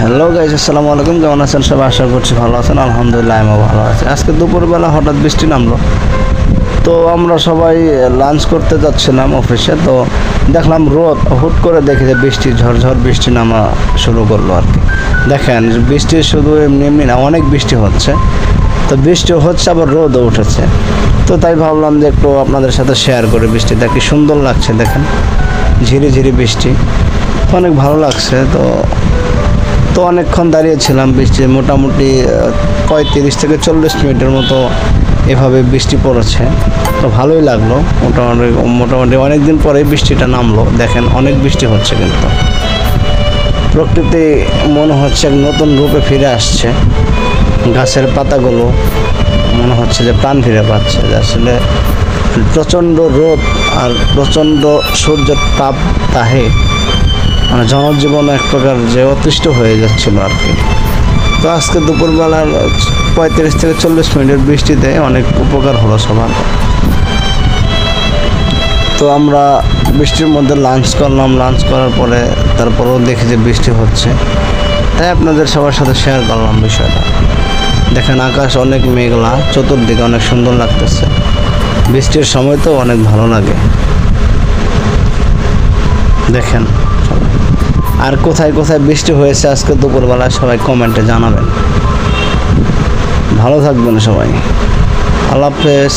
Hello guys আসসালামু আলাইকুম কেমন আছেন সবাই? আশা করছি ভালো আছেন, আলহামদুলিল্লাহ আমিও ভালো আছি। আজকে দুপুরবেলা হঠাৎ বৃষ্টি নামলো। তো আমরা সবাই লাঞ্চ করতে যাচ্ছিলাম অফিসে তো দেখলাম রোদ, হুট করে দেখি যে বৃষ্টি ঝড়ঝড় বৃষ্টি নামা শুরু করল আর কি। দেখেন, বৃষ্টি শুধু এমনি এমনি না, অনেক বৃষ্টি হচ্ছে। তো বৃষ্টি হচ্ছে, আবার রোদও উঠেছে। তো তাই ভাবলাম যে একটু আপনাদের সাথে শেয়ার করে বৃষ্টিটা, কি সুন্দর লাগছে দেখেন। ঝিরি ঝিরি বৃষ্টি। অনেক ভালো লাগছে, তো তো অনেকক্ষণ দাঁড়িয়েছিলাম বৃষ্টি মোটামুটি পঁয়ত্রিশ থেকে চল্লিশ মিনিটের মতো এভাবে বৃষ্টি পড়েছে। তো ভালোই লাগল, মোটামুটি মোটামুটি অনেক দিন পরে বৃষ্টিটা নামলো। দেখেন, অনেক বৃষ্টি হচ্ছে কিন্তু। প্রকৃতি মনে হচ্ছে নতুন রূপে ফিরে আসছে। গাছের পাতাগুলো মনে হচ্ছে যে প্রাণ ফিরে পাচ্ছে। আসলে প্রচণ্ড রোদ আর প্রচণ্ড সূর্যের তাপ তাহে মানে জনজীবন এক প্রকার যে অতিষ্ঠ হয়ে যাচ্ছিল আর কি। তো আজকে দুপুরবেলার পঁয়ত্রিশ থেকে চল্লিশ মিনিটের বৃষ্টিতে অনেক উপকার হলো সবার। তো আমরা বৃষ্টির মধ্যে লাঞ্চ করলাম লাঞ্চ করার পরে তারপরেও দেখি যে বৃষ্টি হচ্ছে। তাই আপনাদের সবার সাথে শেয়ার করলাম বিষয়টা। দেখেন আকাশ অনেক মেঘলা, চতুর্দিকে অনেক সুন্দর লাগতেছে। বৃষ্টির সময় তো অনেক ভালো লাগে। দেখেন। আর কোথায় কোথায় বৃষ্টি হয়েছে আজকে দুপুরবেলা সবাই কমেন্টে জানাবেন। ভালো থাকবেন সবাই। আল্লাহ হাফেজ।